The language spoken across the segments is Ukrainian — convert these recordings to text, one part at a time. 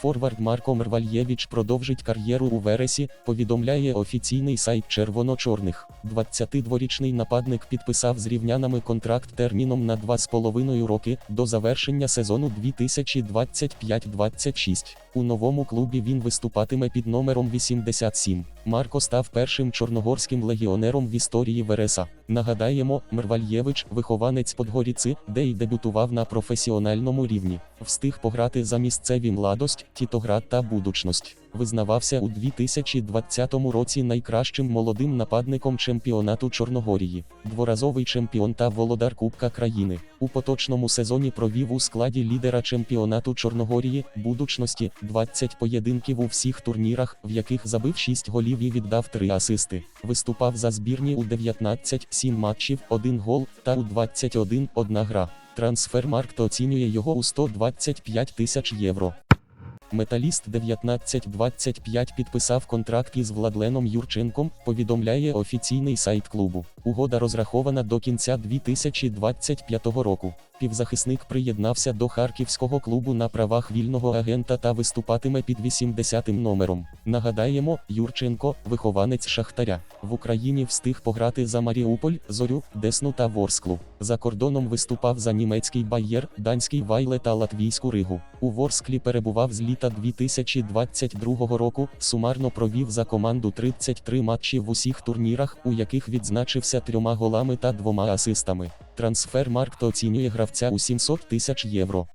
Форвард Марко Мервальєвич продовжить кар'єру у Вересі, повідомляє офіційний сайт червоно-чорних. 22-річний нападник підписав з рівнянами контракт терміном на 2,5 роки до завершення сезону 2025-26. У новому клубі він виступатиме під номером 87. Марко став першим чорногорським легіонером в історії Вереса. Нагадаємо, Мервальєвич вихованець Подгоріци, де й дебютував на професіональному рівні. Встиг пограти за місцеві младость, тітоград та будучність. Визнавався у 2020 році найкращим молодим нападником чемпіонату Чорногорії, дворазовий чемпіон та володар Кубка країни. У поточному сезоні провів у складі лідера чемпіонату Чорногорії, будучності 20 поєдинків у всіх турнірах, в яких забив 6 голів і віддав 3 асисти. Виступав за збірні у 19 7 матчів, 1 гол та у 21 1 гра. Трансфермаркт оцінює його у 125 тисяч євро. Металіст 1925 підписав контракт із Владленом Юрченком, повідомляє офіційний сайт клубу. Угода розрахована до кінця 2025 року. Півзахисник приєднався до харківського клубу на правах вільного агента та виступатиме під 80-м номером. Нагадаємо, Юрченко, вихованець Шахтаря, в Україні встиг пограти за Маріуполь, Зорю, Десну та Ворсклу. За кордоном виступав за німецький Байєр, данський Вайле та латвійську Ригу. У Ворсклі перебував з літа 2022 року. Сумарно провів за команду 33 матчі в усіх турнірах, у яких відзначився трьома голами та двома асистами. Трансфермаркт оцінює гравця у 700 тисяч євро.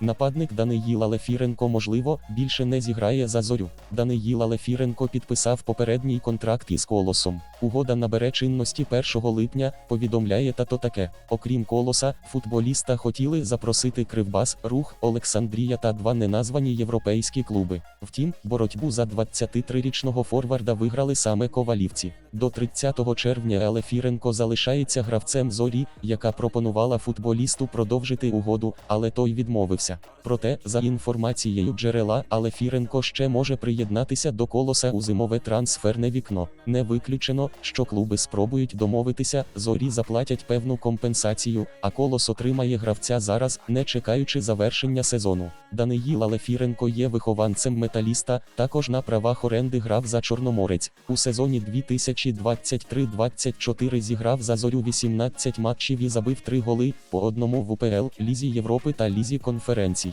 Нападник Даниїла Лефіренко, можливо, більше не зіграє за зорю. Даниїла Лефіренко підписав попередній контракт із колосом. Угода набере чинності 1 липня, повідомляє тато таке. Окрім колоса, футболіста хотіли запросити Кривбас, Рух, Олександрія та два неназвані європейські клуби. Втім, боротьбу за 23-річного форварда виграли саме ковалівці. До 30 червня Лефіренко залишається гравцем зорі, яка пропонувала футболісту продовжити угоду, але той відмовився. Проте, за інформацією джерела, Алефіренко ще може приєднатися до колоса у зимове трансферне вікно. Не виключено, що клуби спробують домовитися, зорі заплатять певну компенсацію, а колос отримає гравця зараз, не чекаючи завершення сезону. Даниїл Алефіренко є вихованцем металіста, також на правах оренди грав за Чорноморець. У сезоні 2023-24 зіграв за зорю 18 матчів і забив 3 голи, по одному в УПЛ, Лізі Європи та Лізі конференцій.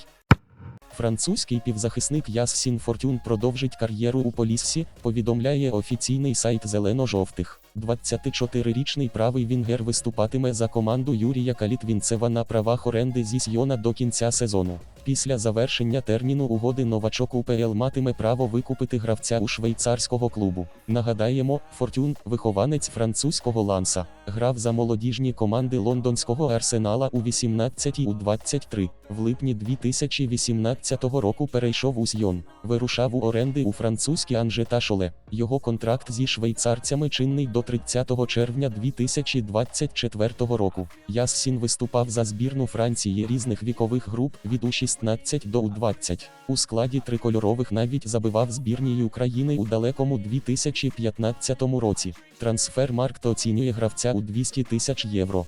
Французький півзахисник Яссін Фортюн продовжить кар'єру у Поліссі, повідомляє офіційний сайт зелено-жовтих. 24-річний правий вінгер виступатиме за команду Юрія Калітвінцева на правах оренди зі Сйона до кінця сезону. Після завершення терміну угоди новачок УПЛ матиме право викупити гравця у швейцарського клубу. Нагадаємо, Фортюн, вихованець французького ланса, грав за молодіжні команди лондонського арсенала у 18 у 23. В липні 2018 року перейшов у Сйон, вирушав у оренди у французькі Анже та Шоле. Його контракт зі швейцарцями чинний до 30 червня 2024 року. Яссін виступав за збірну Франції різних вікових груп від У16 до У20. У складі трикольорових навіть забивав збірній України у далекому 2015 році. Трансфермаркт оцінює гравця у 200 тисяч євро.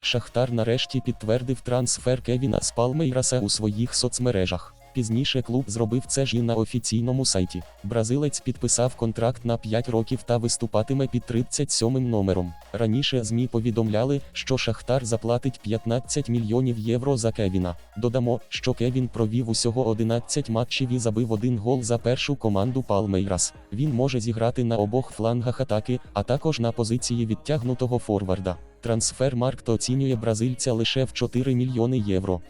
Шахтар нарешті підтвердив трансфер Кевіна з Палмейраса у своїх соцмережах. Пізніше клуб зробив це ж і на офіційному сайті. Бразилець підписав контракт на 5 років та виступатиме під 37 номером. Раніше ЗМІ повідомляли, що Шахтар заплатить 15 мільйонів євро за Кевіна. Додамо, що Кевін провів усього 11 матчів і забив один гол за першу команду Палмейрас. Він може зіграти на обох флангах атаки, а також на позиції відтягнутого форварда. Трансфермаркт оцінює бразильця лише в 4 мільйони євро.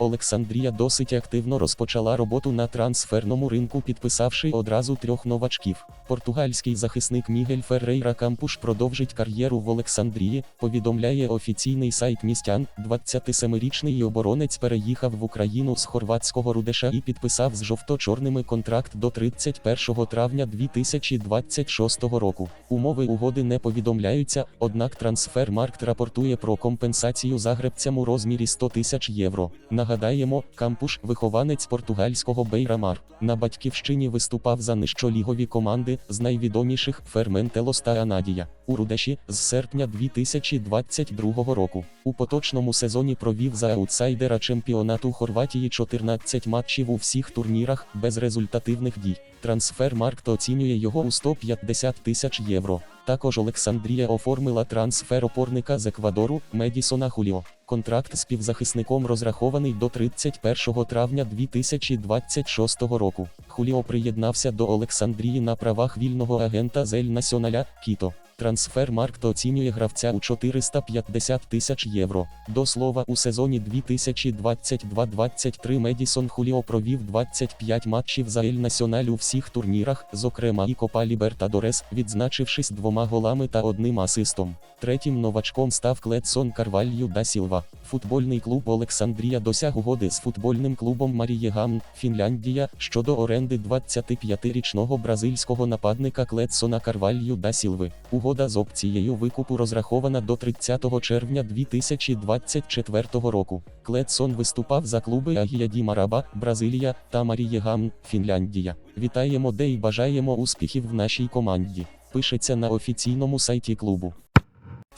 Олександрія досить активно розпочала роботу на трансферному ринку, підписавши одразу трьох новачків. Португальський захисник Мігель Феррейра Кампуш продовжить кар'єру в Олександрії, повідомляє офіційний сайт містян. 27-річний оборонець переїхав в Україну з хорватського Рудеша і підписав з жовто-чорними контракт до 31 травня 2026 року. Умови угоди не повідомляються, однак трансфермаркт рапортує про компенсацію загребцям у розмірі 100 тисяч євро. Нагадаємо, Кампуш вихованець португальського Бейрамар. На батьківщині виступав за нижчолігові команди з найвідоміших Ферментелос та Анадія. У Рудеші з серпня 2022 року. У поточному сезоні провів за аутсайдера чемпіонату Хорватії 14 матчів у всіх турнірах без результативних дій. Трансфермаркт оцінює його у 150 тисяч євро. Також Олександрія оформила трансфер опорника з Еквадору Медісона Хуліо. Контракт з півзахисником розрахований до 31 травня 2026 року. Хуліо приєднався до Олександрії на правах вільного агента Зель Насіоналя Кіто. Трансфермаркт оцінює гравця у 450 тисяч євро. До слова, у сезоні 2022-23 Медісон Хуліо провів 25 матчів за Ель Насьональ у всіх турнірах, зокрема і Копа Лібертадорес, відзначившись двома голами та одним асистом. Третім новачком став Кледсон Карвалью да Сілва. Футбольний клуб Олександрія досяг угоди з футбольним клубом Марієгам, Фінляндія, щодо оренди 25-річного бразильського нападника Кледсона Карвалью да Сілви. Угода з опцією викупу розрахована до 30 червня 2024 року. Кледсон виступав за клуби Агіяді Мараба, Бразилія та Марієгам, Фінляндія. Вітаємо де і бажаємо успіхів в нашій команді. Пишеться на офіційному сайті клубу.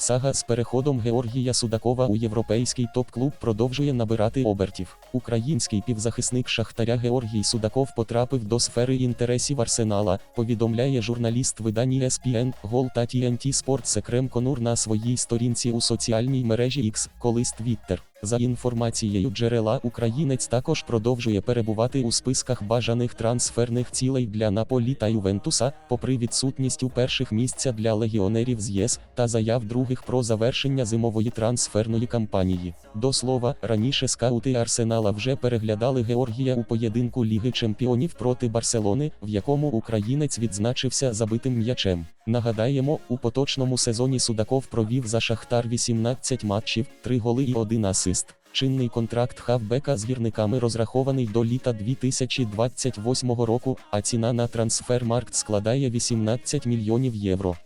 Сага з переходом Георгія Судакова у європейський топ-клуб продовжує набирати обертів. Український півзахисник Шахтаря Георгій Судаков потрапив до сфери інтересів Арсенала, повідомляє журналіст видання ESPN, Гол та TNT Sports Секрем Конур на своїй сторінці у соціальній мережі X, колись Twitter. За інформацією джерела, українець також продовжує перебувати у списках бажаних трансферних цілей для Наполі та Ювентуса, попри відсутність у перших місця для легіонерів з ЄС та заяв других про завершення зимової трансферної кампанії. До слова, раніше скаути Арсенала вже переглядали Георгія у поєдинку Ліги Чемпіонів проти Барселони, в якому українець відзначився забитим м'ячем. Нагадаємо, у поточному сезоні Судаков провів за Шахтар 18 матчів, 3 голи і 1 асист. Чинний контракт хавбека з гірниками розрахований до літа 2028 року, а ціна на трансфермаркт складає 18 мільйонів євро.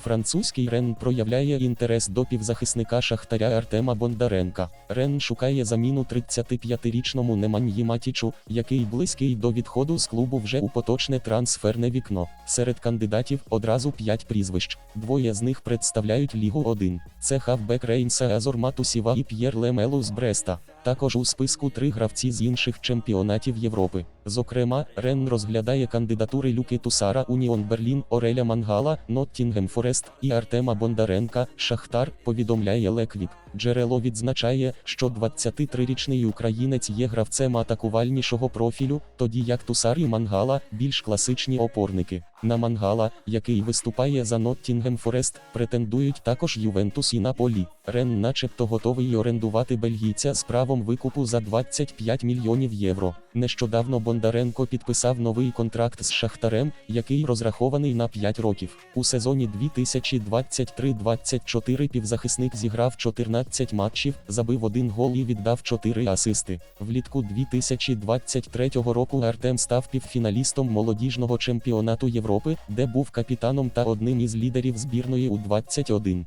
Французький Рен проявляє інтерес до півзахисника Шахтаря Артема Бондаренка. Рен шукає заміну 35-річному Неманьї Матічу, який близький до відходу з клубу вже у поточне трансферне вікно. Серед кандидатів одразу 5 прізвищ. Двоє з них представляють Лігу 1. Це хавбек Рейнса Азор Матусіва і П'єр Лемелу з Бреста. Також у списку три гравці з інших чемпіонатів Європи. Зокрема, Рен розглядає кандидатури Люки Тусара, Уніон Берлін, Ореля Мангала, Ноттінгем Форест і Артема Бондаренка. Шахтар повідомляє Леквік. Джерело відзначає, що 23-річний українець є гравцем атакувальнішого профілю, тоді як Тусар і Мангала більш класичні опорники. На Мангала, який виступає за Ноттінгем Форест, претендують також Ювентус і Наполі. Рен начебто готовий орендувати бельгійця з правом викупу за 25 мільйонів євро. Нещодавно Бондаренко підписав новий контракт з Шахтарем, який розрахований на 5 років. У сезоні 2023-24 півзахисник зіграв 14 матчів, забив один гол і віддав 4 асисти. Влітку 2023 року Артем став півфіналістом молодіжного чемпіонату Європи, де був капітаном та одним із лідерів збірної у 21.